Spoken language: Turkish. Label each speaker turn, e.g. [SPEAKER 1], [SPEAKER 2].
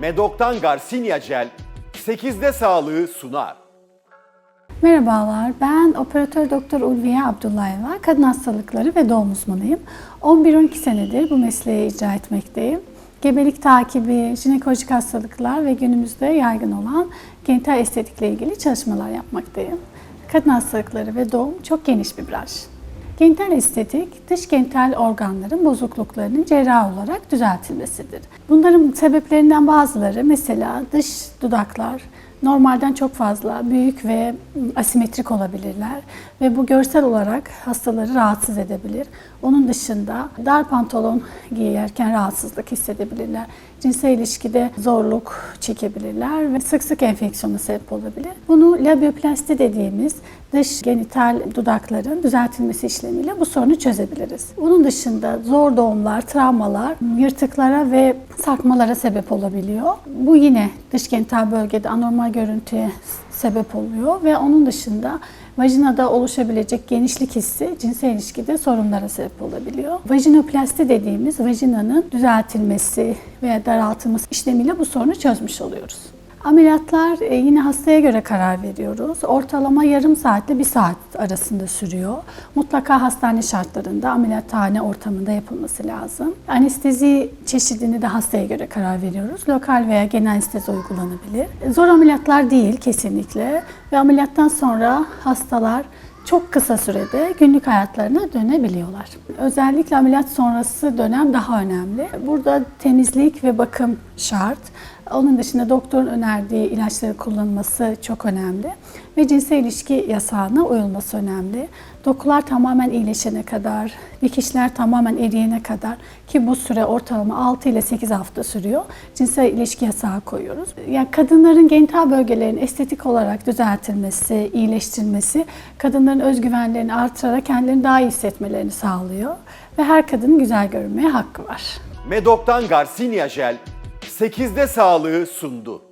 [SPEAKER 1] Medok'tan Garcinia Gel 8'de sağlığı sunar.
[SPEAKER 2] Merhabalar, ben operatör doktor Ulviye Abdullayeva, kadın hastalıkları ve doğum uzmanıyım. 11-12 senedir bu mesleği icra etmekteyim. Gebelik takibi, jinekolojik hastalıklar ve günümüzde yaygın olan genital estetikle ilgili çalışmalar yapmaktayım. Kadın hastalıkları ve doğum çok geniş bir branş. Genital estetik, dış genital organların bozukluklarının cerrahi olarak düzeltilmesidir. Bunların sebeplerinden bazıları mesela dış dudaklar, normalden çok fazla büyük ve asimetrik olabilirler ve bu görsel olarak hastaları rahatsız edebilir. Onun dışında dar pantolon giyerken rahatsızlık hissedebilirler. Cinsel ilişkide zorluk çekebilirler ve sık sık enfeksiyona sebep olabilir. Bunu labioplasti dediğimiz dış genital dudakların düzeltilmesi işlemiyle bu sorunu çözebiliriz. Bunun dışında zor doğumlar, travmalar, yırtıklara ve sarkmalara sebep olabiliyor. Bu yine dış genital bölgede anormal görüntüye sebep oluyor ve onun dışında vajinada oluşabilecek genişlik hissi cinsel ilişkide sorunlara sebep olabiliyor. Vajinoplasti dediğimiz vajinanın düzeltilmesi veya daraltılması işlemiyle bu sorunu çözmüş oluyoruz. Ameliyatlar e, yine hastaya göre karar veriyoruz. Ortalama yarım saatle bir saat arasında sürüyor. Mutlaka hastane şartlarında ameliyathane ortamında yapılması lazım. Anestezi çeşidini de hastaya göre karar veriyoruz. Lokal veya genel anestezi uygulanabilir. Zor ameliyatlar değil kesinlikle ve ameliyattan sonra hastalar çok kısa sürede günlük hayatlarına dönebiliyorlar. Özellikle ameliyat sonrası dönem daha önemli. Burada temizlik ve bakım şart. Onun dışında doktorun önerdiği ilaçları kullanılması çok önemli. Ve cinsel ilişki yasağına uyulması önemli. Dokular tamamen iyileşene kadar, dikişler tamamen eriyene kadar ki bu süre ortalama 6 ile 8 hafta sürüyor. Cinsel ilişki yasağı koyuyoruz. Yani kadınların genital bölgelerinin estetik olarak düzeltilmesi, iyileştirilmesi kadınların özgüvenlerini artırarak kendilerini daha iyi hissetmelerini sağlıyor. Ve her kadının güzel görünmeye hakkı var.
[SPEAKER 1] Medok'tan Garcinia Gel 8'de sağlığı sundu.